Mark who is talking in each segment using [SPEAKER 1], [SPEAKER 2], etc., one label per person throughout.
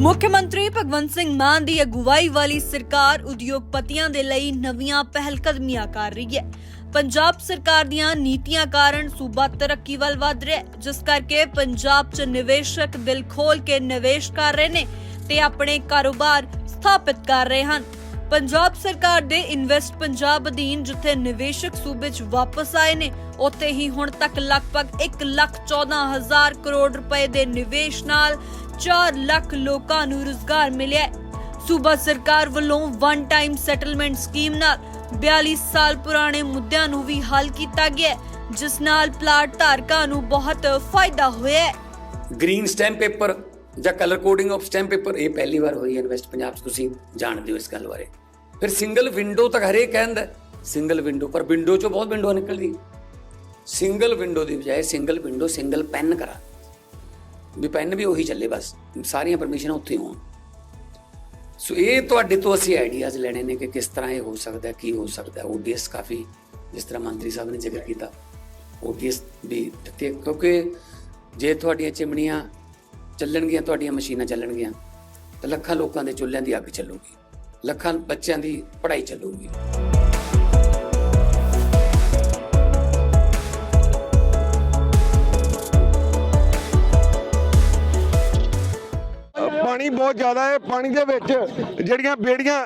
[SPEAKER 1] ਮੁੱਖ ਮੰਤਰੀ ਭਗਵੰਤ ਸਿੰਘ ਮਾਨ ਦੀ ਅਗਵਾਈ ਵਾਲੀ ਸਰਕਾਰ ਉਦਯੋਗਪਤੀਆਂ ਦੇ ਲਈ ਨਵੀਆਂ ਪਹਿਲਕਦਮੀਆਂ ਕਰ ਰਹੀ ਹੈ। ਪੰਜਾਬ ਸਰਕਾਰ ਦੀਆਂ ਨੀਤੀਆਂ ਕਾਰਨ ਸੂਬਾ ਤਰੱਕੀ ਵੱਲ ਵਧ ਰਿਹਾ ਜਿਸ ਕਰਕੇ ਪੰਜਾਬ 'ਚ ਨਿਵੇਸ਼ਕ ਦਿਲ ਖੋਲ ਕੇ ਨਿਵੇਸ਼ ਕਰ ਰਹੇ ਨੇ ਤੇ ਆਪਣੇ ਕਾਰੋਬਾਰ ਸਥਾਪਿਤ ਕਰ ਰਹੇ ਹਨ। ਪੰਜਾਬ ਸਰਕਾਰ ਦੇ ਇਨਵੈਸਟ ਪੰਜਾਬ ਅਧੀਨ ਜਿੱਥੇ ਨਿਵੇਸ਼ਕ ਸੂਬੇ 'ਚ ਵਾਪਸ ਆਏ ਨੇ, ਉੱਥੇ ਹੀ ਹੁਣ ਤੱਕ ਲਗਭਗ 1 ਲੱਖ 14 ਹਜ਼ਾਰ ਕਰੋੜ ਰੁਪਏ ਦੇ ਨਿਵੇਸ਼ ਨਾਲ 4 ਲੱਖ ਲੋਕਾਂ ਨੂੰ ਰੁਜ਼ਗਾਰ ਮਿਲਿਆ ਸੂਬਾ ਸਰਕਾਰ ਵੱਲੋਂ ਵਨ ਟਾਈਮ ਸੈਟਲਮੈਂਟ ਸਕੀਮ ਨਾਲ 42 ਸਾਲ ਪੁਰਾਣੇ ਮੁੱਦਿਆਂ ਨੂੰ ਵੀ ਹੱਲ ਕੀਤਾ ਗਿਆ ਜਿਸ ਨਾਲ ਪਲਾਟ ਧਾਰਕਾਂ ਨੂੰ ਬਹੁਤ ਫਾਇਦਾ ਹੋਇਆ ਹੈ।
[SPEAKER 2] ਗ੍ਰੀਨ ਸਟੈਂਪ ਪੇਪਰ ਜਾਂ colour coding of stamp paper ਇਹ ਪਹਿਲੀ ਵਾਰ ਹੋਈ ਹੈ ਇਨਵੈਸਟ ਪੰਜਾਬ 'ਚ ਤੁਸੀਂ ਜਾਣਦੇ ਹੋ ਇਸ ਗੱਲ ਬਾਰੇ ਫਿਰ ਸਿੰਗਲ ਵਿੰਡੋ ਤੱਕ ਹਰੇਕ ਕਹਿੰਦਾ ਸਿੰਗਲ ਵਿੰਡੋ ਪਰ ਵਿੰਡੋ 'ਚੋਂ ਬਹੁਤ ਵਿੰਡੋ ਨਿਕਲਦੀ ਸਿੰਗਲ ਵਿੰਡੋ ਦੀ ਬਜਾਏ ਸਿੰਗਲ ਵਿੰਡੋ ਸਿੰਗਲ ਪੈਨ ਕਰਾ ਵੀ ਪੈਨ ਵੀ ਉਹੀ ਚੱਲੇ ਬਸ ਸਾਰੀਆਂ ਪਰਮਿਸ਼ਨਾਂ ਉੱਥੇ ਹੋਣ ਸੋ ਇਹ ਤੁਹਾਡੇ ਤੋਂ ਅਸੀਂ ਆਈਡੀਆਜ਼ ਲੈਣੇ ਨੇ ਕਿ ਕਿਸ ਤਰ੍ਹਾਂ ਇਹ ਹੋ ਸਕਦਾ ਹੈ, ਕੀ ਹੋ ਸਕਦਾ ਓਡੀਐਸ ਕਾਫੀ ਜਿਸ ਤਰ੍ਹਾਂ ਮੰਤਰੀ ਸਾਹਿਬ ਨੇ ਜ਼ਿਕਰ ਕੀਤਾ ਓਡੀਐਸ ਵੀ ਦਿੱਤੇ ਕਿਉਂਕਿ ਜੇ ਤੁਹਾਡੀਆਂ ਚਿਮਨੀਆਂ ਚੱਲਣਗੀਆਂ, ਤੁਹਾਡੀਆਂ ਮਸ਼ੀਨਾਂ ਚੱਲਣਗੀਆਂ, ਤਾਂ ਲੱਖਾਂ ਲੋਕਾਂ ਦੇ ਚੁੱਲ੍ਹਿਆਂ ਦੀ ਅੱਗ ਚੱਲੂਗੀ, ਲੱਖਾਂ ਬੱਚਿਆਂ ਦੀ ਪੜ੍ਹਾਈ ਚੱਲੂਗੀ।
[SPEAKER 3] ਪਾਣੀ ਬਹੁਤ ਜ਼ਿਆਦਾ ਹੈ, ਪਾਣੀ ਦੇ ਵਿੱਚ ਜਿਹੜੀਆਂ ਬੇੜੀਆਂ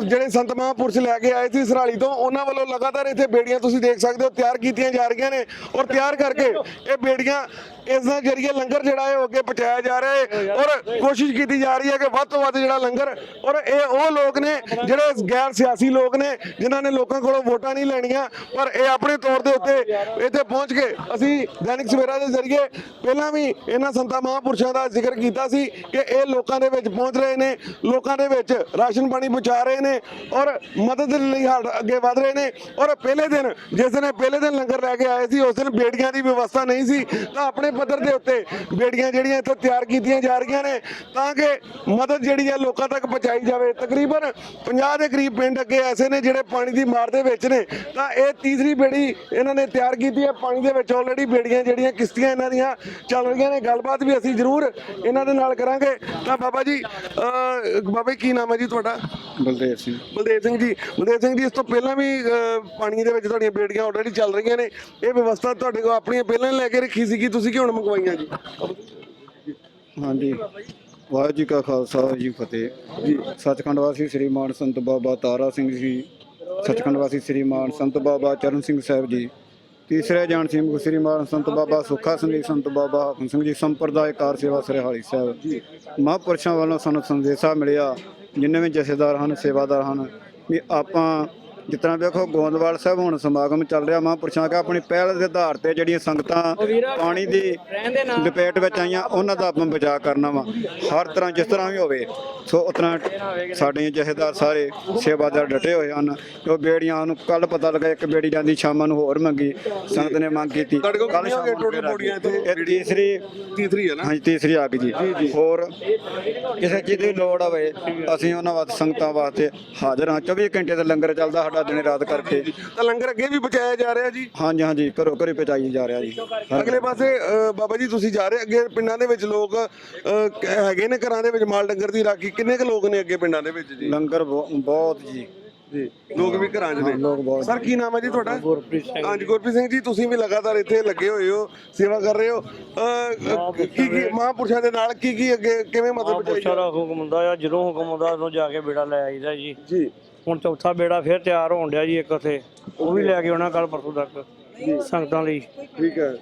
[SPEAKER 3] ਜਿਹੜੇ ਸੰਤ ਮਹਾਂਪੁਰਸ਼ ਲੈ ਕੇ ਆਏ ਸੀ ਸਰਾਲੀ ਤੋਂ, ਉਹਨਾਂ ਵੱਲੋਂ ਲਗਾਤਾਰ ਇੱਥੇ ਬੇੜੀਆਂ ਤੁਸੀਂ ਦੇਖ ਸਕਦੇ ਹੋ, ਤਿਆਰ ਕੀਤੀਆਂ ਜਾ ਰਹੀਆਂ ਨੇ ਔਰ ਤਿਆਰ ਕਰਕੇ ਇਹ ਬੇੜੀਆਂ ਇਸ ਦੇ ਜਰੀਏ ਲੰਗਰ ਜਿਹੜਾ ਹੈ ਉਹ ਅੱਗੇ ਪਹੁੰਚਾਇਆ ਜਾ ਰਿਹਾ ਹੈ ਔਰ ਕੋਸ਼ਿਸ਼ ਕੀਤੀ ਜਾ ਰਹੀ ਹੈ ਕਿ ਵੱਧ ਤੋਂ ਵੱਧ ਜਿਹੜਾ ਲੰਗਰ ਔਰ ਇਹ ਉਹ ਲੋਕ ਨੇ ਜਿਹੜੇ ਗੈਰ ਸਿਆਸੀ ਲੋਕ ਨੇ, ਜਿਨ੍ਹਾਂ ਨੇ ਲੋਕਾਂ ਕੋਲੋਂ ਵੋਟਾਂ ਨਹੀਂ ਲੈਣੀਆਂ, ਪਰ ਇਹ ਆਪਣੇ ਤੌਰ ਦੇ ਉੱਤੇ ਇੱਥੇ ਪਹੁੰਚ ਕੇ ਅਸੀਂ ਦੈਨਿਕ ਸਵੇਰਾ ਦੇ ਜ਼ਰੀਏ ਪਹਿਲਾਂ ਵੀ ਇਹਨਾਂ ਸੰਤਾਂ ਮਹਾਂਪੁਰਸ਼ਾਂ ਦਾ ਜ਼ਿਕਰ ਕੀਤਾ ਸੀ ਕਿ ਇਹ ਲੋਕਾਂ ਦੇ ਵਿੱਚ ਪਹੁੰਚ ਰਹੇ ਨੇ, ਲੋਕਾਂ ਦੇ ਵਿੱਚ ਰਾਸ਼ਨ ਪਾਣੀ ਪਹੁੰਚਾ ਰਹੇ ਨੇ ਔਰ ਮਦਦ ਲਈ ਹੱਡ ਅੱਗੇ ਵਧ ਰਹੇ ਨੇ ਔਰ ਪਹਿਲੇ ਦਿਨ, ਜਿਸ ਦਿਨ ਪਹਿਲੇ ਦਿਨ ਲੰਗਰ ਲੈ ਕੇ ਆਏ ਸੀ, ਉਸ ਦਿਨ ਬੇੜੀਆਂ ਦੀ ਵਿਵਸਥਾ ਨਹੀਂ ਸੀ, ਤਾਂ ਆਪਣੇ ਪੱਧਰ ਦੇ ਉੱਤੇ ਬੇੜੀਆਂ ਜਿਹੜੀਆਂ ਇੱਥੇ ਤਿਆਰ ਕੀਤੀਆਂ ਜਾ ਰਹੀਆਂ ਨੇ, ਤਾਂ ਕਿ ਮਦਦ ਜਿਹੜੀ ਹੈ ਲੋਕਾਂ ਤੱਕ ਪਹੁੰਚਾਈ ਜਾਵੇ। ਤਕਰੀਬਨ 50 ਦੇ ਕਰੀਬ ਪਿੰਡ ਅੱਗੇ ਐਸੇ ਨੇ ਜਿਹੜੇ ਪਾਣੀ ਦੀ ਮਾਰ ਦੇ ਵਿੱਚ ਨੇ, ਤਾਂ ਇਹ ਤੀਸਰੀ ਬੇੜੀ ਇਹਨਾਂ ਨੇ ਤਿਆਰ ਕੀਤੀ ਹੈ। ਪਾਣੀ ਦੇ ਵਿੱਚ ਆਲਰੇਡੀ ਬੇੜੀਆਂ ਜਿਹੜੀਆਂ ਕਿਸ਼ਤੀਆਂ ਇਹਨਾਂ ਦੀਆਂ ਚੱਲ ਰਹੀਆਂ ਨੇ। ਗੱਲਬਾਤ ਵੀ ਅਸੀਂ ਜ਼ਰੂਰ ਇਹਨਾਂ ਦੇ ਨਾਲ ਕਰਾਂਗੇ। ਤਾਂ ਬਾਬਾ ਜੀ ਅਹ, ਬਾਬਾ ਜੀ ਕੀ ਨਾਮ ਹੈ ਜੀ ਤੁਹਾਡਾ?
[SPEAKER 4] ਬਲਦੇਵ ਸਿੰਘ।
[SPEAKER 3] ਬਲਦੇਵ ਸਿੰਘ ਜੀ। ਬਲਦੇਵ ਸਿੰਘ ਜੀ ਇਸ ਤੋਂ ਪਹਿਲਾਂ ਵੀ ਅਹ, ਪਾਣੀ ਦੇ ਵਿੱਚ ਤੁਹਾਡੀਆਂ ਬੇੜੀਆਂ ਆਲਰੇਡੀ ਚੱਲ ਰਹੀਆਂ ਨੇ। ਇਹ ਵਿਵਸਥਾ ਤੁਹਾਡੇ ਕੋਲ ਆਪਣੀਆਂ ਪਹਿਲਾਂ ਹੀ ਲੈ ਕੇ ਰੱਖੀ ਸੀਗੀ ਤੁਸੀਂ ਕਿ ਹੁਣ ਮੰਗਵਾਈਆਂ ਜੀ?
[SPEAKER 4] ਹਾਂਜੀ। ਵਾਹਿਗੁਰੂ ਜੀ ਕਾ ਖਾਲਸਾ ਵਾਹਿਗੁਰੂ ਜੀ ਕੀ ਫਤਿਹ। ਜੀ। ਸੱਚਖੰਡ ਵਾਸੀ ਸ੍ਰੀ ਮਾਨ ਸੰਤ ਬਾਬਾ ਤਾਰਾ ਸਿੰਘ ਜੀ ਸੱਚਖੰਡ ਵਾਸੀ ਸ੍ਰੀ ਮਾਨ ਸੰਤ ਬਾਬਾ ਚਰਨ ਸਿੰਘ ਸਾਹਿਬ ਜੀ ਤੀਸਰੇ ਜਾਣ ਸਿੰਘ ਸ੍ਰੀ ਮਾਨ ਸੰਤ ਬਾਬਾ ਸੁੱਖਾ ਸਿੰਘ ਜੀ, ਸੰਤ ਬਾਬਾ ਹਾਕਮ ਸਿੰਘ ਜੀ ਸੰਪਰਦਾਇਕਾਰ ਸੇਵਾ ਸਰਹਾਲੀ ਸਾਹਿਬ ਮਹਾਂਪੁਰਸ਼ਾਂ ਵੱਲੋਂ ਸਾਨੂੰ ਸੰਦੇਸ਼ਾ ਮਿਲਿਆ, ਜਿੰਨੇ ਵੀ ਜਥੇਦਾਰ ਹਨ, ਸੇਵਾਦਾਰ ਹਨ, ਵੀ ਆਪਾਂ ਜਿਸ ਤਰ੍ਹਾਂ ਵੇਖੋ ਗੋਂਦਵਾਲ ਸਾਹਿਬ ਹੁਣ ਸਮਾਗਮ ਚੱਲ ਰਿਹਾ ਮਹਾਂਪੁਰਸ਼ਾਂ ਕਾ ਆਪਣੀ ਪਹਿਲ ਦੇ ਆਧਾਰ ਤੇ ਜਿਹੜੀਆਂ ਸੰਗਤਾਂ ਪਾਣੀ ਦੀ ਲਪੇਟ ਵਿੱਚ ਆਈਆਂ ਉਹਨਾਂ ਦਾ ਆਪਾਂ ਬਚਾਅ ਕਰਨਾ ਵਾ। ਹਰ ਤਰ੍ਹਾਂ ਜਿਸ ਤਰ੍ਹਾਂ ਵੀ ਹੋਵੇ ਸੋ ਤਰ੍ਹਾਂ ਸਾਡੇ ਜਥੇਦਾਰ ਸਾਰੇ ਸੇਵਾਦਾਰ ਡਟੇ ਹੋਏ ਹਨ। ਉਹ ਬੇੜੀਆਂ ਨੂੰ ਕੱਲ ਪਤਾ ਲੱਗਾ ਇੱਕ ਬੇੜੀ ਜਾਂਦੀ ਸ਼ਾਮਾਂ ਨੂੰ ਹੋਰ ਮੰਗੀ ਸੰਗਤ ਨੇ ਮੰਗ ਕੀਤੀ।
[SPEAKER 3] ਕੋਲ
[SPEAKER 4] ਸ਼ਾਮ? ਇਹ ਤੀਸਰੀ
[SPEAKER 3] ਤੀਸਰੀ ਹੈ ਨਾ?
[SPEAKER 4] ਹਾਂਜੀ ਤੀਸਰੀ ਆ ਗਈ ਜੀ। ਹੋਰ ਕਿਸੇ ਚੀਜ਼ ਦੀ ਲੋੜ ਹੋਵੇ ਅਸੀਂ ਉਹਨਾਂ ਵਾਸਤੇ ਸੰਗਤਾਂ ਵਾਸਤੇ ਹਾਜ਼ਰ ਹਾਂ। 24 ਘੰਟੇ ਦਾ ਲੰਗਰ ਚੱਲਦਾ ਸਾਡਾ ਦਿਨ ਰਾਤ ਕਰਕੇ।
[SPEAKER 3] ਤਾਂ ਲੰਗਰ ਅੱਗੇ ਵੀ ਪਹੁੰਚਾਇਆ ਜਾ ਰਿਹਾ ਜੀ?
[SPEAKER 4] ਹਾਂਜੀ ਹਾਂਜੀ ਘਰੋ ਘਰੀ ਪਹੁੰਚਾਈ ਜਾ ਰਿਹਾ ਜੀ।
[SPEAKER 3] ਅਗਲੇ ਪਾਸੇ ਅ, ਬਾਬਾ ਜੀ ਤੁਸੀਂ ਜਾ ਰਹੇ ਅੱਗੇ ਪਿੰਡਾਂ ਦੇ ਵਿੱਚ ਲੋਕ ਅ, ਕ- ਹੈਗੇ ਨੇ ਘਰਾਂ ਦੇ ਵਿੱਚ ਮਾਲ ਡੰਗਰ ਦੀ ਰਾਖੀ? ਕਿੰਨੇ ਕੁ ਲੋਕ ਨੇ ਅੱਗੇ ਪਿੰਡਾਂ ਦੇ ਵਿੱਚ ਜੀ?
[SPEAKER 4] ਲੰਗਰ ਬਹੁ- ਬਹੁਤ ਜੀ।
[SPEAKER 3] ਜੀ ਲੋਕ ਵੀ ਘਰਾਂ 'ਚ ਨੇ
[SPEAKER 4] ਲੋਕ ਬਹੁਤ।
[SPEAKER 3] ਸਰ ਕੀ ਨਾਮ ਹੈ ਜੀ ਤੁਹਾਡਾ? ਗੁਰਪ੍ਰੀਤ ਸਿੰਘ ਹਾਂਜੀ ਗੁਰਪ੍ਰੀਤ ਸਿੰਘ ਜੀ ਤੁਸੀਂ ਵੀ ਲਗਾਤਾਰ ਇੱਥੇ ਲੱਗੇ ਹੋਏ ਹੋ ਸੇਵਾ ਕਰ ਰਹੇ ਹੋ। ਅ, ਅ, ਕੀ ਕੀ ਮਹਾਂਪੁਰਸ਼ਾਂ ਦੇ ਨਾਲ ਕੀ ਕੀ ਅੱਗੇ ਕਿਵੇਂ ਮਦਦ ਪਹੁੰਚਾਈ
[SPEAKER 5] ਪੁੱਛਾ ਦਾ ਹੁਕਮ ਹੁੰਦਾ ਆ ਜਦੋਂ ਹੁਕਮ ਹੁੰਦਾ ਉਦੋਂ ਜਾ ਕੇ ਬੇੜਾ ਲੈ ਆਈਦਾ ਜੀ।
[SPEAKER 3] ਜੀ।
[SPEAKER 5] ਹੁਣ ਚੌਥਾ ਬੇੜਾ ਫਿਰ ਤਿਆਰ ਹੋਣ ਡਿਆ ਜੀ ਇੱਕ ਉਥੇ ਉਹ ਵੀ ਲੈ ਕੇ ਆਉਣਾ ਕੱਲ ਪਰਸੋਂ ਤੱਕ ਸੰਗਤਾਂ ਲਈ।
[SPEAKER 3] ਠੀਕ ਹੈ।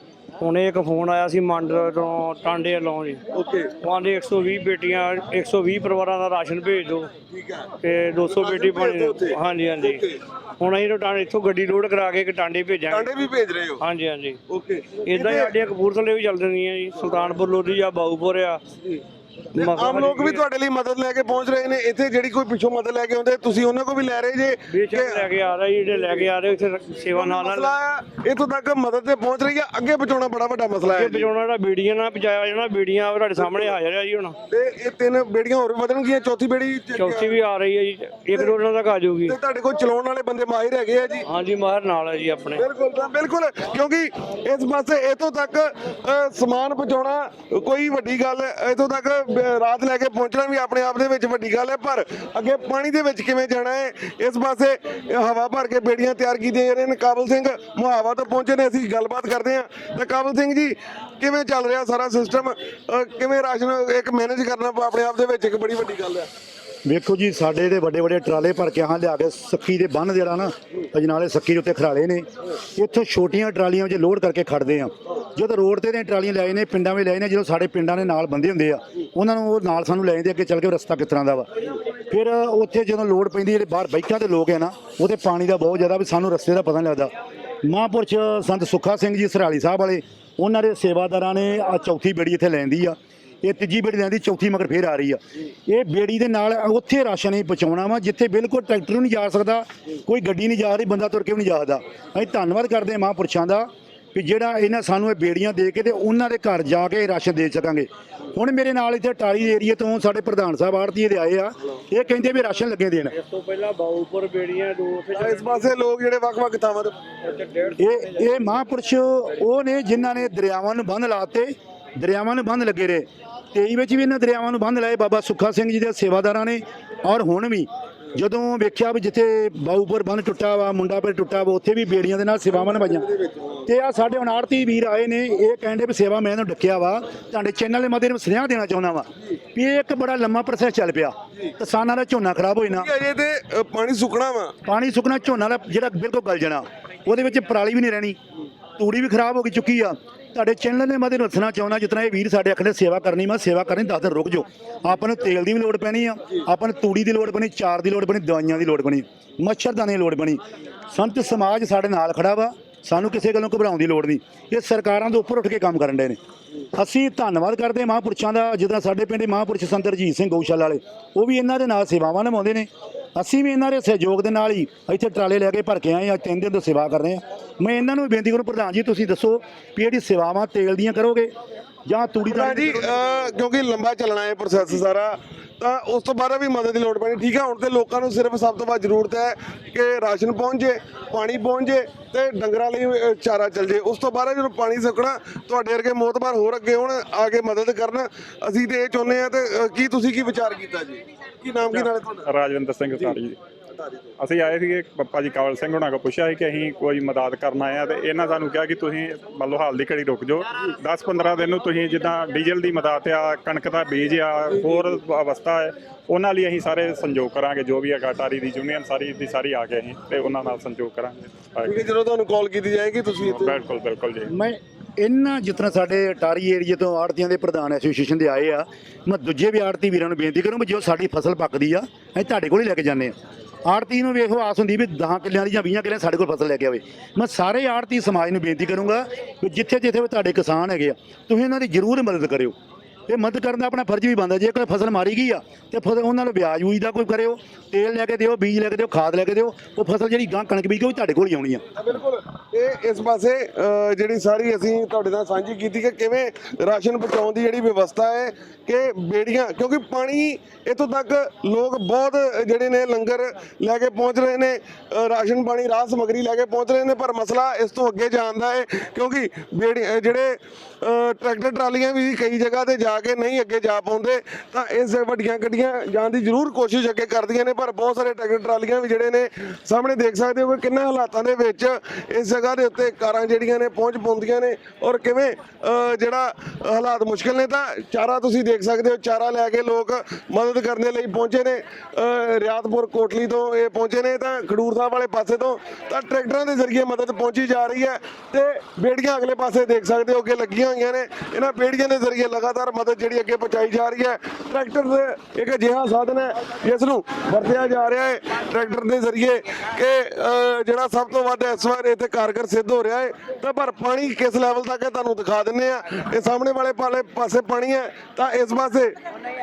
[SPEAKER 5] ਹੁਣ ਇੱਕ ਫੋਨ ਆਇਆ ਸੀ ਮੰਡ ਤੋਂ ਟਾਂਡੇ ਵੱਲੋਂ ਜੀ।
[SPEAKER 3] ਓਕੇ।
[SPEAKER 5] ਉਹ ਆਂਦੇ 120 ਬੇਟੀਆਂ 120 ਪਰਿਵਾਰਾਂ ਦਾ ਰਾਸ਼ਨ ਭੇਜ ਦਿਓ।
[SPEAKER 3] ਠੀਕ ਹੈ।
[SPEAKER 5] ਤੇ 200 ਬੇਟੀ ਪਾਣੀ। ਹਾਂਜੀ ਹਾਂਜੀ। ਹੁਣ ਅਸੀਂ ਟਾਂਡੇ ਇੱਥੋਂ ਗੱਡੀ ਲੋਡ ਕਰਾ ਕੇ ਇੱਕ ਟਾਂਡੇ ਭੇਜਾਂਗੇ।
[SPEAKER 3] ਕਾਂਡੇ ਵੀ ਭੇਜ ਰਹੇ ਹੋ?
[SPEAKER 5] ਹਾਂਜੀ ਹਾਂਜੀ।
[SPEAKER 3] ਓਕੇ।
[SPEAKER 5] ਇਦਾਂ ਹੀ ਸਾਡੀਆਂ ਕਪੂਰਥਲੇ ਵੀ ਚੱਲ ਰਹੀਆਂ ਜੀ। ਸੁਲਤਾਨਪੁਰ ਲੋਧੀ ਆ ਬਾਊਪੁਰ ਆ।
[SPEAKER 3] ਆਮ ਲੋਕ ਵੀ ਤੁਹਾਡੇ ਲਈ ਮਦਦ ਲੈ ਕੇ ਪਹੁੰਚ ਰਹੇ ਨੇ। ਇੱਥੇ ਜਿਹੜੀ ਕੋਈ ਪਿੱਛੋਂ ਮਦਦ ਲੈ ਕੇ ਆਉਂਦੇ ਤੁਸੀਂ ਉਹਨਾਂ ਕੋ ਵੀ ਲੈ ਰਹੇ ਜੇ?
[SPEAKER 5] ਬੇਸ਼ੱਕ ਲੈ ਕੇ ਆ ਰਹੇ ਜੀ, ਜਿਹੜੇ ਲੈ ਕੇ ਆ ਰਹੇ ਉੱਥੇ ਸੇਵਾ ਨਾਲ ਨਾਲ
[SPEAKER 3] ਇਥੋਂ ਤੱਕ ਮਦਦ ਤੇ ਪਹੁੰਚ ਰਹੀ ਹੈ ਅੱਗੇ ਪਹੁੰਚਾਉਣਾ ਬੜਾ ਵੱਡਾ ਮਸਲਾ ਹੈ
[SPEAKER 5] ਪਜਾਉਣਾ ਦਾ ਬੀੜੀਆਂ ਨਾਲ ਪਜਾਇਆ ਜਾਣਾ ਬੀੜੀਆਂ ਤੁਹਾਡੇ ਸਾਹਮਣੇ ਆ ਜੀ ਹੁਣ।
[SPEAKER 3] ਤੇ ਇਹ ਤਿੰਨ ਬੇੜੀਆਂ ਹੋਰ ਵਧਣਗੀਆਂ ਚੌਥੀ ਬੇੜੀ
[SPEAKER 5] ਚੌਥੀ ਵੀ ਆ ਰਹੀ ਹੈ ਜੀ ਇੱਕ ਦੋ ਦਿਨਾਂ ਤੱਕ ਆ ਜਾਊਗੀ।
[SPEAKER 3] ਤੇ ਤੁਹਾਡੇ ਕੋਲ ਚਲਾਉਣ ਵਾਲੇ ਬੰਦੇ ਮਾਹਿਰ ਹੈਗੇ ਆ ਜੀ।
[SPEAKER 5] ਹਾਂਜੀ ਮਾਹਰ ਨਾਲ ਹੈ ਜੀ ਆਪਣੇ।
[SPEAKER 3] ਬਿਲਕੁਲ ਤਾਂ ਬਿਲਕੁਲ ਕਿਉਂਕਿ ਇਸ ਪਾਸੇ ਇਥੋਂ ਤੱਕ ਸਮਾਨ ਪਹੁੰਚਾਉਣਾ ਕੋਈ ਵੱਡੀ ਗੱਲ ਇਥੋਂ ਤੱਕ ਬ- ਰਾਤ ਲੈ ਕੇ ਪਹੁੰਚਣਾ ਵੀ ਆਪਣੇ ਆਪ ਦੇ ਵਿੱਚ ਵੱਡੀ ਗੱਲ ਹੈ, ਪਰ ਅੱਗੇ ਪਾਣੀ ਦੇ ਵਿੱਚ ਕਿਵੇਂ ਜਾਣਾ ਹੈ, ਇਸ ਪਾਸੇ ਇਹ ਹਵਾ ਭਰ ਕੇ ਬੇੜੀਆਂ ਤਿਆਰ ਕੀਤੀਆਂ ਜਾ ਰਹੀਆਂ ਨੇ। ਕਾਬਲ ਸਿੰਘ ਮੁਹਾਵਾ ਤੋਂ ਪਹੁੰਚੇ ਨੇ, ਅਸੀਂ ਗੱਲਬਾਤ ਕਰਦੇ ਹਾਂ। ਤਾਂ ਕਾਬਲ ਸਿੰਘ ਜੀ, ਕਿਵੇਂ ਚੱਲ ਰਿਹਾ ਸਾਰਾ ਸਿਸਟਮ ਕਿਵੇਂ ਰਾਸ਼ਨ ਇੱਕ ਮੈਨੇਜ ਕਰਨਾ ਆਪਣੇ ਆਪ ਦੇ ਵਿੱਚ ਇੱਕ ਬੜੀ ਵੱਡੀ ਗੱਲ ਹੈ?
[SPEAKER 6] ਵੇਖੋ ਜੀ, ਸਾਡੇ ਦੇ ਵੱਡੇ ਵੱਡੇ ਟਰਾਲੇ ਭਰ ਕੇ ਹਾਂ ਲਿਆ ਕੇ ਸੱਕੀ ਦੇ ਬੰਨ ਜਿਹੜਾ ਨਾ ਅਜਨਾਲੇ ਸੱਕੀ ਦੇ ਉੱਤੇ ਖਰਾਲੇ ਨੇ। ਇੱਥੋਂ ਛੋਟੀਆਂ ਟਰਾਲੀਆਂ 'ਚ ਲੋਡ ਕਰਕੇ ਖੜਦੇ ਆ ਜਦੋਂ ਰੋਡ ਤੇ ਨੇ ਟਰਾਲੀਆਂ ਲਿਆਏ ਨੇ, ਪਿੰਡਾਂ ਵਿੱਚ ਲਿਆਏ ਨੇ, ਜਦੋਂ ਸਾਡੇ ਪਿੰਡਾਂ ਦੇ ਨਾਲ ਬੰਦੇ ਹੁੰਦੇ ਆ, ਉਹਨਾਂ ਨੂੰ ਉਹ ਨਾਲ ਸਾਨੂੰ ਲੈ ਜਾਂਦੇ ਅੱਗੇ ਚੱਲ ਕੇ ਰਸਤਾ ਕਿਸ ਤਰ੍ਹਾਂ ਦਾ ਵਾ। ਫਿਰ ਉੱਥੇ ਜਦੋਂ ਲੋਡ ਪੈਂਦੀ ਜਿਹੜੇ ਬਾਹਰ ਬਾਈਕਾਂ ਦੇ ਲੋਕ ਆ ਨਾ, ਉਹਦੇ ਪਾਣੀ ਦਾ ਬਹੁਤ ਜ਼ਿਆਦਾ ਵੀ ਸਾਨੂੰ ਰਸਤੇ ਦਾ ਪਤਾ ਨਹੀਂ ਲੱਗਦਾ। ਮਹਾਂਪੁਰਸ਼ ਸੰਤ ਸੁੱਖਾ ਸਿੰਘ ਜੀ, ਸਰਾਲੀ ਸਾਹਿਬ ਵਾਲੇ, ਉਹਨਾਂ ਦੇ ਸੇਵਾਦਾਰਾਂ ਨੇ ਆ ਚੌਥੀ ਬੇੜੀ ਇੱਥੇ ਲੈਂਦੀ ਆ। ਇਹ ਤੀਜੀ ਬੇੜੀ ਲੈਂਦੀ ਚੌਥੀ ਮਗਰ ਫੇਰ ਆ ਰਹੀ ਆ। ਇਹ ਬੇੜੀ ਦੇ ਨਾਲ ਉੱਥੇ ਰਾਸ਼ਨ ਹੀ ਪਹੁੰਚਾਉਣਾ ਵਾ, ਜਿੱਥੇ ਬਿਲਕੁਲ ਟਰੈਕਟਰ ਨਹੀਂ ਜਾ ਸਕਦਾ, ਕੋਈ ਗੱਡੀ ਨਹੀਂ ਜਾ ਰਹੀ, ਬੰਦਾ ਤੁਰ ਕੇ ਵੀ ਨਹੀਂ ਜਾ ਸਕਦਾ। ਅਸੀਂ ਧੰਨਵਾਦ ਕਰਦੇ ਹਾਂ ਮਹਾਂਪੁਰਸ਼ਾਂ ਦਾ। ਵੀ ਜਿਹੜਾ ਇਹਨਾਂ ਸਾਨੂੰ ਇਹ ਬੇੜੀਆਂ ਦੇ ਕੇ ਤੇ ਉਹਨਾਂ ਦੇ ਘਰ ਜਾ ਕੇ ਰਾਸ਼ਨ ਦੇ ਸਕਾਂਗੇ। ਹੁਣ ਮੇਰੇ ਨਾਲ ਇੱਥੇ ਟਾਲੀ ਏਰੀਆ ਤੋਂ ਸਾਡੇ ਪ੍ਰਧਾਨ ਸਾਹਿਬ ਆੜਤੀਏ ਦੇ ਆਏ ਆ ਇਹ ਕਹਿੰਦੇ ਵੀ ਰਾਸ਼ਨ ਲੱਗੇ ਦੇਣ।
[SPEAKER 5] ਇਸ ਤੋਂ ਪਹਿਲਾਂ ਬਾਉਪੁਰ ਬੇੜੀਆਂ ਦੋ ਉੱਥੇ
[SPEAKER 3] ਇਸ ਪਾਸੇ ਲੋਕ ਜਿਹੜੇ ਵੱਖ-ਵੱਖ ਥਾਵਾਂ ਤੇ
[SPEAKER 6] ਇਹ ਇਹ ਮਹਾਂਪੁਰਸ਼ ਉਹ ਨੇ ਜਿਨ੍ਹਾਂ ਨੇ ਦਰਿਆਵਾਂ ਨੂੰ ਬੰਨ ਲਾਤੇ ਦਰਿਆਵਾਂ ਨੂੰ ਬੰਨ ਲੱਗੇ ਰਹੇ। 23 ਵਿੱਚ ਵੀ ਇਹਨਾਂ ਦਰਿਆਵਾਂ ਨੂੰ ਬੰਨ ਲਾਏ ਬਾਬਾ ਸੁੱਖਾ ਸਿੰਘ ਜੀ ਦੇ ਸੇਵਾਦਾਰਾਂ ਨੇ ਔਰ ਹੁਣ ਵੀ ਜਦੋਂ ਵੇਖਿਆ ਵੀ ਜਿੱਥੇ ਬਾਊਪੁਰ ਬੰਨ ਟੁੱਟਾ ਵਾ ਮੁੰਡਾ ਪਰ ਟੁੱਟਾ ਵਾ ਉੱਥੇ ਵੀ ਬੇੜੀਆਂ ਦੇ ਨਾਲ ਸੇਵਾਵਾਂ ਨਿਭਾਈਆਂ। ਤੇ ਆ ਸਾਡੇ ਹੁਣ ਆੜਤੀ ਵੀਰ ਆਏ ਨੇ ਇਹ ਕਹਿੰਦੇ ਵੀ ਸੇਵਾ ਮੈਂ ਇਹਨੂੰ ਡੱਕਿਆ ਵਾ ਤੁਹਾਡੇ ਚੈਨਲ ਦੇ ਮਾਧਿਅਮ ਸੁਨੇਹਾ ਦੇਣਾ ਚਾਹੁੰਦਾ ਵਾ ਵੀ ਇਹ ਇੱਕ ਬੜਾ ਲੰਮਾ ਪ੍ਰੋਸੈਸ ਚੱਲ ਪਿਆ। ਕਿਸਾਨਾਂ ਦਾ ਝੋਨਾ ਖਰਾਬ ਹੋਈ ਨਾ।
[SPEAKER 3] ਅਜੇ ਤੇ ਅ, ਪਾਣੀ ਸੁੱਕਣਾ ਵਾ।
[SPEAKER 6] ਪਾਣੀ ਸੁੱਕਣਾ ਝੋਨਾ ਦਾ ਜਿਹੜਾ ਬਿਲਕੁਲ ਗਲ ਜਾਣਾ। ਉਹਦੇ ਵਿੱਚ ਪਰਾਲੀ ਵੀ ਨਹੀਂ ਰਹਿਣੀ। ਤੂੜੀ ਵੀ ਖਰਾਬ ਹੋ ਗਈ ਚੁੱਕੀ ਆ। ਤੁਹਾਡੇ ਚੈਨਲ ਦੇ ਮਾਧਿਅਮ ਦੱਸਣਾ ਚਾਹੁੰਦਾ ਜਿਤਨਾ ਇਹ ਵੀਰ ਸਾਡੇ ਆਖਦੇ ਸੇਵਾ ਕਰਨੀ ਮੈਂ ਸੇਵਾ ਕਰਨੀ 10 ਦਿਨ ਰੁਕ ਜਾਓ। ਆਪਾਂ ਨੂੰ ਤੇਲ ਦੀ ਵੀ ਲੋੜ ਪੈਣੀ ਆ। ਆਪਾਂ ਨੂੰ ਤੂੜੀ ਦੀ ਲੋੜ ਪੈਣੀ ਚਾਰ ਦੀ ਲੋੜ ਪੈਣੀ ਦਵਾਈਆਂ ਦੀ ਲੋੜ ਪੈਣੀ ਮੱਛਰਦਾਨੀ ਦੀ ਲੋੜ ਪੈਣੀ ਸੰਤ ਸਮਾਜ ਸਾਡੇ ਨਾਲ ਖੜਾ ਵਾ। ਸਾਨੂੰ ਕਿਸੇ ਗੱਲੋਂ ਘਬਰਾਉਣ ਦੀ ਲੋੜ ਨਹੀਂ। ਇਹ ਸਰਕਾਰਾਂ ਦੇ ਉੱਪਰ ਉੱਠ ਕੇ ਕੰਮ ਕਰਨ ਦੇ ਨੇ। ਅਸੀਂ ਧੰਨਵਾਦ ਕਰਦੇ ਹਾਂ ਮਹਾਂਪੁਰਸ਼ਾਂ ਦਾ ਜਿੱਦਾਂ ਸਾਡੇ ਪਿੰਡ ਦੇ ਮਹਾਂਪੁਰਸ਼ ਸੰਤ ਰਜੀਤ ਸਿੰਘ ਗਊਸ਼ਾਲਾ ਵਾਲੇ ਉਹ ਵੀ ਇਹਨਾਂ ਦੇ ਨਾਲ ਸੇਵਾਵਾਂ ਨਿਭਾਉਂਦੇ ਨੇ। ਅਸੀਂ ਵੀ ਇਹਨਾਂ ਦੇ ਸਹਿਯੋਗ ਦੇ ਨਾਲ ਹੀ ਇੱਥੇ ਟਰਾਲੇ ਲੈ ਕੇ ਭਰ ਕੇ ਆਏ ਆ ਤਿੰਨ ਦਿਨ ਤੋਂ ਸੇਵਾ ਕਰ ਰਹੇ ਆ ਮੈਂ ਇਹਨਾਂ ਨੂੰ ਬੇਨਤੀ ਕਰੂੰ ਪ੍ਰਧਾਨ ਜੀ ਤੁਸੀਂ ਦੱਸੋ ਵੀ ਜਿਹੜੀ ਸੇਵਾਵਾਂ ਤੇਲ ਦੀਆਂ ਕਰੋਗੇ ਜਾਂ ਤੂੜੀ ਦਾ
[SPEAKER 3] ਜੀ ਕਿਉਂਕਿ ਲੰਬਾ ਚੱਲਣਾ ਹੈ ਪ੍ਰੋਸੈਸ ਸਾਰਾ ਤਾਂ ਉਸ ਤੋਂ ਬਾਅਦ ਵੀ ਮਦਦ ਦੀ ਲੋੜ ਪੈਣੀ। ਠੀਕ ਹੈ ਹੁਣ ਤੇ ਲੋਕਾਂ ਨੂੰ ਸਿਰਫ ਸਭ ਤੋਂ ਵੱਧ ਜ਼ਰੂਰਤ ਹੈ ਕਿ ਰਾਸ਼ਨ ਪਹੁੰਚੇ ਪਾਣੀ ਪਹੁੰਚੇ ਤੇ ਡੰਗਰਾਂ ਲਈ ਚਾਰਾ ਚੱਲ ਜੇ। ਉਸ ਤੋਂ ਬਾਅਦ ਜਦੋਂ ਪਾਣੀ ਸੁੱਕਣਾ ਤੁਹਾਡੇ ਵਰਗੇ ਮੋਤਬਾਰ ਹੋਰ ਅੱਗੇ ਹੁਣ ਆ ਕੇ ਮਦਦ ਕਰਨ। ਅਸੀਂ ਤੇ ਇਹ ਚਾਹੁੰਦੇ ਆ ਤੇ ਕੀ ਤੁਸੀਂ ਕੀ ਵਿਚਾਰ ਕੀਤਾ ਜੀ? ਕੀ ਨਾਮ ਕੀ ਨਾਲੇ ਤੁਹਾਡਾ?
[SPEAKER 7] ਰਾਜਵਿੰਦਰ ਸਿੰਘ ਸਾਰੀ ਜੀ ਅਸੀਂ ਆਏ ਸੀਗੇ ਪੱਪਾ ਜੀ ਕਾਵਲ ਸਿੰਘ ਹੁਣਾਂ ਕੋਲ ਪੁੱਛਿਆ ਸੀ ਕਿ ਅਸੀਂ ਕੋਈ ਮਦਦ ਕਰਨ ਆਏ ਆ ਤੇ ਇਹਨਾਂ ਸਾਨੂੰ ਕਿਹਾ ਕਿ ਤੁਸੀਂ ਮੰਨ ਲਓ ਹਾਲ ਦੀ ਘੜੀ ਰੁਕ ਜਾਓ। 10-15 ਦਿਨ ਨੂੰ ਤੁਸੀਂ ਜਿੱਦਾਂ ਡੀਜ਼ਲ ਦੀ ਮਦਦ ਆ ਕਣਕ ਦਾ ਬੀਜ ਆ ਹੋਰ ਅਵਸਥਾ ਹੈ ਉਹਨਾਂ ਲਈ ਅਸੀਂ ਸਾਰੇ ਸੰਯੋਗ ਕਰਾਂਗੇ ਜੋ ਵੀ ਹੈਗਾ ਟਾਰੀ ਦੀ ਯੂਨੀਅਨ ਸਾਰੀ ਦੀ ਸਾਰੀ ਆ ਕੇ ਅਸੀਂ ਤੇ ਉਹਨਾਂ ਨਾਲ ਸੰਯੋਗ ਕਰਾਂਗੇ।
[SPEAKER 3] ਜਦੋਂ ਤੁਹਾਨੂੰ ਕਾਲ ਕੀਤੀ ਜਾਏਗੀ ਤੁਸੀਂ
[SPEAKER 7] ਬਿਲਕੁਲ ਬਿਲਕੁਲ ਜੀ।
[SPEAKER 6] ਮੈਂ ਇਹਨਾਂ ਜਿਤਨਾ ਸਾਡੇ ਟਾਰੀ ਏਰੀਏ ਤੋਂ ਆੜਤੀਆਂ ਦੇ ਪ੍ਰਧਾਨ ਐਸੋਸੀਏਸ਼ਨ ਦੇ ਆਏ ਆ ਮੈਂ ਦੂਜੇ ਵੀ ਆੜਤੀ ਵੀਰਾਂ ਨੂੰ ਬੇਨਤੀ ਕਰੂੰ ਵੀ ਜੋ ਸਾਡੀ ਫਸਲ ਪੱਕਦੀ ਆ ਅਸੀਂ ਤੁਹਾਡੇ ਕੋਲ ਹੀ ਲੈ ਕੇ ਜਾਂਦੇ ਆ ਆੜਤੀ ਨੂੰ ਵੇਖੋ ਆਸ ਹੁੰਦੀ ਵੀ 10 ਕਿੱਲਿਆਂ ਦੀ ਜਾਂ 20 ਕਿੱਲਿਆਂ ਸਾਡੇ ਕੋਲ ਫਸਲ ਲੈ ਕੇ ਆਵੇ। ਮੈਂ ਸਾਰੇ ਆੜਤੀ ਸਮਾਜ ਨੂੰ ਬੇਨਤੀ ਕਰੂੰਗਾ ਕਿ ਜਿੱਥੇ ਜਿੱਥੇ ਵੀ ਤੁਹਾਡੇ ਕਿਸਾਨ ਹੈਗੇ ਆ, ਤੁਸੀਂ ਉਹਨਾਂ ਦੀ ਜ਼ਰੂਰ ਮਦਦ ਕਰਿਓ। ਇਹ ਮਦਦ ਕਰਨ ਦਾ ਆਪਣਾ ਫਰਜ਼ ਵੀ ਬਣਦਾ, ਜੇ ਕੋਈ ਫਸਲ ਮਾਰੀ ਗਈ ਆ, ਤੇ ਫਿਰ ਉਹਨਾਂ ਨੂੰ ਵਿਆਜ ਬੂਜ ਦਾ ਕੋਈ ਕਰਿਓ, ਤੇਲ ਲੈ ਕੇ ਦਿਓ, ਬੀਜ ਲੈ ਕੇ ਦਿਓ, ਖਾਦ ਲੈ ਕੇ ਦਿਓ, ਉਹ ਫਸਲ ਜਿਹੜੀ ਗਾਂ ਕਣਕ ਬੀਜ ਕੇ ਉਹ ਤੁਹਾਡੇ ਕੋਲ ਹੀ ਆਉਣੀ ਆ।
[SPEAKER 3] ਬਿਲਕੁਲ। ਇਹ ਇਸ ਪਾਸੇ ਜਿਹੜੀ ਸਾਰੀ ਅਸੀਂ ਤੁਹਾਡੇ ਨਾਲ ਸਾਂਝੀ ਕੀਤੀ ਕਿ ਕਿਵੇਂ ਰਾਸ਼ਨ ਪਹੁੰਚਾਉਣ ਦੀ ਜਿਹੜੀ ਵਿਵਸਥਾ ਹੈ ਕਿ ਬੇੜੀਆਂ, ਕਿਉਂਕਿ ਪਾਣੀ ਇੱਥੋਂ ਤੱਕ ਲੋਕ ਬਹੁਤ ਜਿਹੜੇ ਨੇ ਲੰਗਰ ਲੈ ਕੇ ਪਹੁੰਚ ਰਹੇ ਨੇ ਰਾਸ਼ਨ ਪਾਣੀ, ਰਾਹ ਸਮਗਰੀ ਲੈ ਕੇ ਪਹੁੰਚ ਰਹੇ ਨੇ, ਪਰ ਮਸਲਾ ਇਸ ਤੋਂ ਅੱਗੇ ਜਾਂਦਾ ਹੈ, ਕਿਉਂਕਿ ਬੇੜੀ ਜਿਹੜੇ ਟਰੈਕਟਰ ਟਰਾਲੀਆਂ ਵੀ ਕਈ ਜਗ੍ਹਾ ਤੇ ਜਾ ਕੇ ਨਹੀਂ ਅੱਗੇ ਜਾ ਪਾਉਂਦੇ ਤਾਂ ਇਸ ਵੱਡੀਆਂ ਗੱਡੀਆਂ ਜਾਣ ਦੀ ਜ਼ਰੂਰ ਕੋਸ਼ਿਸ਼ ਅੱਗੇ ਕਰਦੀਆਂ ਨੇ ਪਰ ਬਹੁਤ ਸਾਰੇ ਟਰੈਕਟਰ ਟਰਾਲੀਆਂ ਵੀ ਜਿਹੜੇ ਨੇ ਸਾਹਮਣੇ ਦੇਖ ਸਕਦੇ ਹੋ ਕਿ ਕਿੰਨਾ ਹਾਲਾਤਾਂ ਦੇ ਵਿੱਚ ਇਸ ਜਗ੍ਹਾ ਦੇ ਉੱਤੇ ਕਾਰਾਂ ਜਿਹੜੀਆਂ ਨੇ ਪਹੁੰਚ ਪਾਉਂਦੀਆਂ ਨੇ ਔਰ ਕਿਵੇਂ ਜਿਹੜਾ ਹਾਲਾਤ ਮੁਸ਼ਕਲ ਨੇ ਤਾਂ ਚਾਰਾ ਤੁਸੀਂ ਦੇਖ ਸਕਦੇ ਹੋ ਚਾਰਾ ਲੈ ਕੇ ਲੋਕ ਮਦਦ ਕਰਨ ਦੇ ਲਈ ਪਹੁੰਚੇ ਨੇ ਅ, ਰਿਆਤਪੁਰ ਕੋਟਲੀ ਤੋਂ ਇਹ ਪਹੁੰਚੇ ਨੇ ਤਾਂ ਖਡੂਰ ਸਾਹਿਬ ਵਾਲੇ ਪਾਸੇ ਤੋਂ ਤਾਂ ਟਰੈਕਟਰਾਂ ਦੇ ਜ਼ਰੀਏ ਮਦਦ ਪਹੁੰਚੀ ਜਾ ਰਹੀ ਹੈ ਤੇ ਬੇੜੀਆਂ ਅਗਲੇ ਪਾਸੇ ਦੇਖ ਸਕਦੇ ਹੋ ਕਿ ਲੱਗੀਆਂ ਹੋਈਆਂ ਨੇ ਇਹਨਾਂ ਬੇੜੀਆਂ ਦੇ ਜ਼ਰੀਏ ਲਗਾਤਾਰ ਮਦਦ ਜਿਹੜੀ ਅੱਗੇ ਪਹੁੰਚਾਈ ਜਾ ਰਹੀ ਹੈ। ਟਰੈਕਟਰ ਦੇ ਇੱਕ ਅਜਿਹਾ ਸਾਧਨ ਹੈ, ਜਿਸ ਨੂੰ ਵਰਤਿਆ ਜਾ ਰਿਹਾ ਹੈ। ਟਰੈਕਟਰ ਦੇ ਜ਼ਰੀਏ ਕਿ ਜਿਹੜਾ ਸਭ ਤੋਂ ਵੱਧ ਇਸ ਵਾਰ ਇੱਥੇ ਕਾਰਗਰ ਸਿੱਧ ਹੋ ਰਿਹਾ ਹੈ, ਤਾਂ ਪਰ ਪਾਣੀ ਕਿਸ ਲੈਵਲ ਤੱਕ ਹੈ ਤੁਹਾਨੂੰ ਦਿਖਾ ਦਿੰਨੇ ਆ ਇਹ ਸਾਹਮਣੇ ਵਾਲੇ ਪਾਲੇ ਪਾਸੇ ਪਾਣੀ ਹੈ, ਤਾਂ ਇਸ ਪਾਸੇ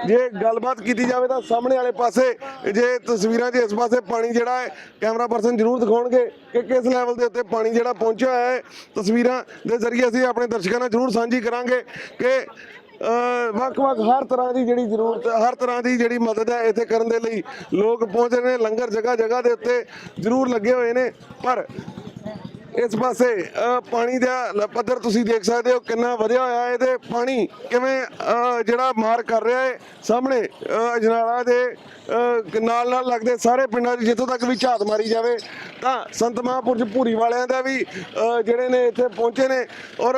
[SPEAKER 3] ਜੇ ਗੱਲਬਾਤ ਕੀਤੀ ਜਾਵੇ ਤਾਂ ਸਾਹਮਣੇ ਵਾਲੇ ਪਾਸੇ ਜੇ ਤਸਵੀਰਾਂ 'ਚ ਇਸ ਪਾਸੇ ਪਾਣੀ ਜਿਹੜਾ ਹੈ, ਕੈਮਰਾ ਪਰਸਨ ਜ਼ਰੂਰ ਦਿਖਾਉਣਗੇ ਕਿ ਕਿਸ ਲੈਵਲ ਦੇ ਉੱਤੇ ਪਾਣੀ ਜਿਹੜਾ ਪਹੁੰਚਿਆ ਹੋਇਆ ਹੈ। ਤਸਵੀਰਾਂ ਦੇ ਜ਼ਰੀਏ ਅਸੀਂ ਆਪਣੇ ਦਰਸ਼ਕਾਂ ਨਾਲ ਜ਼ਰੂਰ ਸਾਂਝੀ ਕਰਾਂਗੇ ਕਿ ਵੱਖ-ਵੱਖ ਹਰ ਤਰ੍ਹਾਂ ਦੀ ਜਿਹੜੀ ਜ਼ਰੂਰਤ ਹਰ ਤਰ੍ਹਾਂ ਦੀ ਜਿਹੜੀ ਮਦਦ ਹੈ ਇੱਥੇ ਕਰਨ ਦੇ ਲਈ ਲੋਕ ਪਹੁੰਚ ਰਹੇ ਨੇ, ਲੰਗਰ ਜਗ੍ਹਾ ਜਗ੍ਹਾ ਦੇ ਉੱਤੇ ਜ਼ਰੂਰ ਲੱਗੇ ਹੋਏ ਨੇ। ਪਰ ਇਸ ਪਾਸੇ ਪਾਣੀ ਦਾ ਲ- ਪੱਧਰ ਤੁਸੀਂ ਦੇਖ ਸਕਦੇ ਹੋ ਕਿੰਨਾ ਵਧਿਆ ਹੋਇਆ ਹੈ। ਤੇ ਪਾਣੀ ਕਿਵੇਂ ਜਿਹੜਾ ਮਾਰ ਕਰ ਰਿਹਾ ਹੈ ਸਾਹਮਣੇ ਅਜਨਾਲਾ ਦੇ ਨਾਲ ਨਾਲ ਲੱਗਦੇ ਸਾਰੇ ਪਿੰਡਾਂ 'ਚ ਜਿੱਥੋਂ ਤੱਕ ਵੀ ਝਾਤ ਮਾਰੀ ਜਾਵੇ, ਤਾਂ ਸੰਤ ਮਹਾਂਪੁਰਸ਼ ਭੂਰੀ ਵਾਲਿਆਂ ਦਾ ਵੀ ਜਿਹੜੇ ਨੇ ਇੱਥੇ ਪਹੁੰਚੇ ਨੇ ਔਰ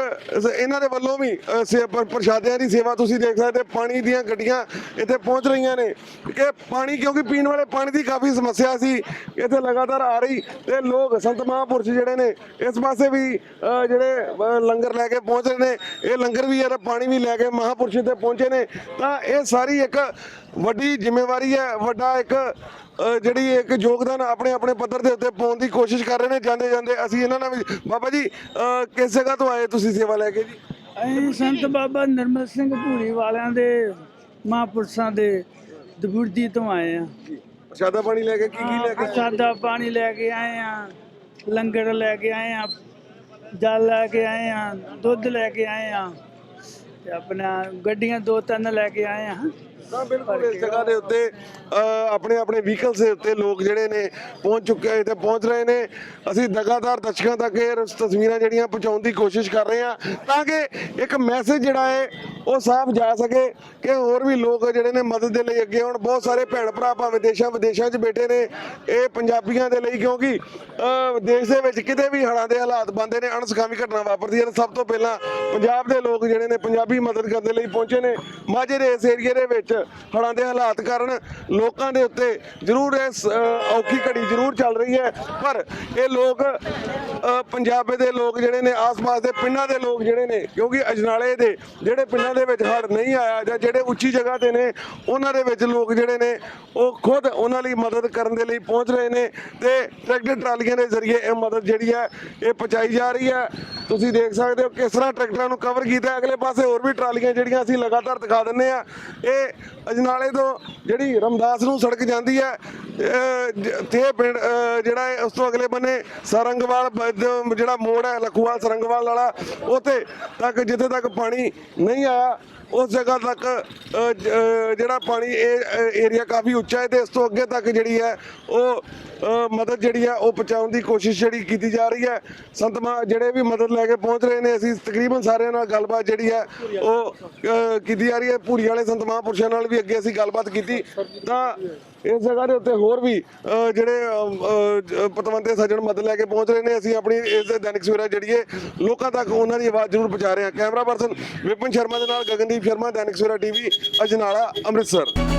[SPEAKER 3] ਇਹਨਾਂ ਦੇ ਵੱਲੋਂ ਵੀ ਸੇ- ਪ੍ਰ- ਪ੍ਰਸ਼ਾਦਿਆਂ ਦੀ ਸੇਵਾ ਤੁਸੀਂ ਦੇਖ ਸਕਦੇ ਪਾਣੀ ਦੀਆਂ ਗੱਡੀਆਂ ਇੱਥੇ ਪਹੁੰਚ ਰਹੀਆਂ ਨੇ। ਕਿ ਪਾਣੀ ਕਿਉਂਕਿ ਪੀਣ ਵਾਲੇ ਪਾਣੀ ਦੀ ਕਾਫੀ ਸਮੱਸਿਆ ਸੀ, ਇੱਥੇ ਲਗਾਤਾਰ ਆ ਰਹੀ ਤੇ ਲੋਕ ਸੰਤ ਮਹਾਂਪੁਰਸ਼ ਜਿਹੜੇ ਨੇ ਇਸ ਪਾਸੇ ਵੀ ਅ, ਜਿਹੜੇ ਅ, ਲੰਗਰ ਲੈ ਕੇ ਪਹੁੰਚ ਰਹੇ ਨੇ ਇਹ ਲੰਗਰ ਵੀ ਤੇ ਪਾਣੀ ਵੀ ਲੈ ਕੇ ਮਹਾਂਪੁਰਸ਼ ਤੇ ਪਹੁੰਚੇ ਨੇ ਤਾਂ ਇਹ ਸਾਰੀ ਇੱਕ ਵੱਡੀ ਜ਼ਿੰਮੇਵਾਰੀ ਹੈ ਵੱਡਾ ਇੱਕ ਅ, ਜਿਹੜੀ ਇੱਕ ਯੋਗਦਾਨ ਆਪਣੇ ਆਪਣੇ ਪੱਧਰ ਦੇ ਉੱਤੇ ਪਾਉਣ ਦੀ ਕੋਸ਼ਿਸ਼ ਕਰ ਰਹੇ ਨੇ ਜਾਂਦੇ ਜਾਂਦੇ ਅਸੀਂ ਇਹਨਾਂ ਨਾਲ ਵੀ ਬਾਬਾ ਜੀ ਅ, ਕਿਸ ਜਗ੍ਹਾ ਤੋਂ ਆਏ ਤੁਸੀਂ ਸੇਵਾ ਲੈ ਕੇ ਜੀ?
[SPEAKER 8] ਅਸੀਂ ਸੰਤ ਬਾਬਾ ਨਿਰਮਲ ਸਿੰਘ ਭੂਰੀ ਵਾਲਿਆਂ ਦੇ ਮਹਾਂਪੁਰਸ਼ਾਂ ਦੇ ਦਬੁਰਦੀ ਤੋਂ ਆਏ ਆ
[SPEAKER 3] ਪ੍ਰਸ਼ਾਦਾ ਪਾਣੀ ਲੈ ਕੇ ਕੀ ਕੀ ਲੈ ਕੇ ਆਏ?
[SPEAKER 8] ਸਾਦਾ ਪਾਣੀ ਲੈ ਕੇ ਆਏ ਆ ਲੰਗਰ ਲੈ ਕੇ ਆਏ ਆ, ਜਲ ਲੈ ਕੇ ਆਏ ਆ, ਦੁੱਧ ਲੈ ਕੇ ਆਏ ਆ ਤੇ ਆਪਣਾ ਗੱਡੀਆਂ ਦੋ ਤਿੰਨ ਲੈ ਕੇ ਆਏ ਆ।
[SPEAKER 3] ਤਾਂ ਬਿਲਕੁਲ ਇਸ ਜਗ੍ਹਾ ਦੇ ਉੱਤੇ ਆਪਣੇ ਆਪਣੇ ਵਹੀਕਲਸ ਦੇ ਉੱਤੇ ਲੋਕ ਜਿਹੜੇ ਨੇ ਪਹੁੰਚ ਚੁੱਕੇ ਤੇ ਪਹੁੰਚ ਰਹੇ ਨੇ। ਅਸੀਂ ਲਗਾਤਾਰ ਦਰਸ਼ਕਾਂ ਤੱਕ ਇਹ ਤਸਵੀਰਾਂ ਜਿਹੜੀਆਂ ਪਹੁੰਚਾਉਣ ਦੀ ਕੋਸ਼ਿਸ਼ ਕਰ ਰਹੇ ਹਾਂ, ਤਾਂ ਕਿ ਇੱਕ ਮੈਸੇਜ ਜਿਹੜਾ ਹੈ, ਉਹ ਸਾਫ਼ ਜਾ ਸਕੇ ਕਿ ਹੋਰ ਵੀ ਲੋਕ ਜਿਹੜੇ ਨੇ ਮਦਦ ਦੇ ਲਈ ਅੱਗੇ ਆਉਣ। ਬਹੁਤ ਸਾਰੇ ਭੈਣ ਭਰਾ ਭਾਵੇਂ ਦੇਸ਼ਾਂ ਵਿਦੇਸ਼ਾਂ 'ਚ ਬੈਠੇ ਨੇ ਇਹ ਪੰਜਾਬੀਆਂ ਦੇ ਲਈ, ਕਿਉਂਕਿ ਦੇਸ਼ ਦੇ ਵਿੱਚ ਕਿਤੇ ਵੀ ਹੜ੍ਹਾਂ ਦੇ ਹਾਲਾਤ ਬੰਦੇ ਨੇ, ਅਣਸਖਾਵੀ ਘਟਨਾ ਵਾਪਰਦੀ ਹੈ। ਸਭ ਤੋਂ ਪਹਿਲਾਂ ਪੰਜਾਬ ਦੇ ਲੋਕ ਜਿਹੜੇ ਨੇ ਪੰਜਾਬੀ ਮਦਦ ਕਰਨ ਦੇ ਲਈ ਪਹੁੰਚੇ ਨੇ। ਮਾਝੇ ਦੇ ਇਸ ਏਰੀਏ ਦੇ ਵਿੱਚ ਹੜ੍ਹਾਂ ਦੇ ਹਾਲਾਤ ਕਾਰਨ ਲੋਕਾਂ ਦੇ ਉੱਤੇ ਜ਼ਰੂਰ ਇਸ ਅ, ਔਖੀ ਘੜੀ ਜ਼ਰੂਰ ਚੱਲ ਰਹੀ ਹੈ। ਪਰ ਇਹ ਲੋਕ ਪੰਜਾਬ ਦੇ ਲੋਕ ਜਿਹੜੇ ਨੇ ਆਸ-ਪਾਸ ਦੇ ਪਿੰਡਾਂ ਦੇ ਲੋਕ ਜਿਹੜੇ ਨੇ ਕਿਉਂਕਿ ਅਜਨਾਲੇ ਦੇ ਜਿਹੜੇ ਪਿੰਡਾਂ ਦੇ ਵਿੱਚ ਹੜ੍ਹ ਨਹੀਂ ਆਇਆ ਜਾਂ ਜਿਹੜੇ ਉੱਚੀ ਜਗ੍ਹਾ ਤੇ ਨੇ ਉਹਨਾਂ ਦੇ ਵਿੱਚ ਲੋਕ ਜਿਹੜੇ ਨੇ ਉਹ ਖੁਦ ਉਹਨਾਂ ਲਈ ਮਦਦ ਕਰਨ ਦੇ ਲਈ ਪਹੁੰਚ ਰਹੇ ਨੇ ਤੇ ਟਰੈਕਟਰ ਟਰਾਲੀਆਂ ਦੇ ਜ਼ਰੀਏ ਇਹ ਮਦਦ ਜਿਹੜੀ ਹੈ ਇਹ ਪਹੁੰਚਾਈ ਜਾ ਰਹੀ ਹੈ। ਤੁਸੀਂ ਦੇਖ ਸਕਦੇ ਹੋ ਕਿਸ ਤਰ੍ਹਾਂ ਟਰੈਕਟਰਾਂ ਨੂੰ ਕਵਰ ਕੀਤਾ ਅਗਲੇ ਪਾਸੇ ਹੋਰ ਵੀ ਟਰਾਲੀਆਂ ਜਿਹੜੀਆਂ ਅਸੀਂ ਲਗਾਤਾਰ ਦਿਖਾ ਦਿੰਨੇ ਆ ਇਹ ਅਜਨਾਲੇ ਤੋਂ ਜਿਹੜੀ ਰਮਦਾਸ ਨੂੰ ਸੜਕ ਜਾਂਦੀ ਹੈ, ਅਹ, ਤੇ ਪਿੰਡ ਜਿਹੜਾ ਹੈ ਉਸ ਤੋਂ ਅਗਲੇ ਬੰਨੇ ਸਰੰਗਵਾਲ ਜਿਹੜਾ ਮੋੜ ਹੈ, ਲਖੂਵਾਲ, ਸਰੰਗਵਾਲ ਵਾਲਾ, ਉੱਥੇ ਤੱਕ ਜਿੱਥੇ ਤੱਕ ਪਾਣੀ ਨਹੀਂ ਆਇਆ, ਉਸ ਜਗ੍ਹਾ ਤੱਕ ਜਿਹੜਾ ਪਾਣੀ ਇਹ ਏਰੀਆ ਕਾਫੀ ਉੱਚਾ ਹੈ ਤੇ ਇਸ ਤੋਂ ਅੱਗੇ ਤੱਕ ਜਿਹੜੀ ਹੈ, ਉਹ ਮਦਦ ਜਿਹੜੀ ਹੈ, ਉਹ ਪਹੁੰਚਾਉਣ ਦੀ ਕੋਸ਼ਿਸ਼ ਜਿਹੜੀ ਕੀਤੀ ਜਾ ਰਹੀ ਹੈ। ਸੰਤ ਮਹਾ, ਜਿਹੜੇ ਵੀ ਮਦਦ ਲੈ ਕੇ ਪਹੁੰਚ ਰਹੇ ਨੇ, ਅਸੀਂ ਤਕਰੀਬਨ ਸਾਰਿਆਂ ਨਾਲ ਗੱਲਬਾਤ ਜਿਹੜੀ ਹੈ, ਉਹ ਕੀਤੀ ਜਾ ਰਹੀ ਹੈ। ਭੂਰੀ ਵਾਲੇ ਸੰਤ ਮਹਾਂਪੁਰਸ਼ਾਂ ਨਾਲ ਵੀ ਅੱਗੇ ਅਸੀਂ ਗੱਲਬਾਤ ਕੀਤੀ। ਤਾਂ ਇਸ ਜਗ੍ਹਾ ਦੇ ਉੱਤੇ ਹੋਰ ਵੀ ਜਿਹੜੇ ਪਤਵੰਤੇ ਸੱਜਣ ਮਦਦ ਲੈ ਕੇ ਪਹੁੰਚ ਰਹੇ ਨੇ, ਅਸੀਂ ਆਪਣੀ ਇਸ ਦੈਨਿਕ ਸਵੇਰਾ ਹੈ ਲੋਕਾਂ ਤੱਕ ਉਹਨਾਂ ਦੀ ਆਵਾਜ਼ ਜ਼ਰੂਰ ਪਹੁੰਚਾ ਰਹੇ ਹਾਂ। ਕੈਮਰਾ ਪਰਸਨ ਵਿਪਨ ਸ਼ਰਮਾ ਦੇ ਨਾਲ ਗਗਨਦੀਪ ਸ਼ਰਮਾ, ਦੈਨਿਕ ਸਵੇਰਾ ਟੀਵੀ, ਅਜਨਾਲਾ, ਅੰਮ੍ਰਿਤਸਰ।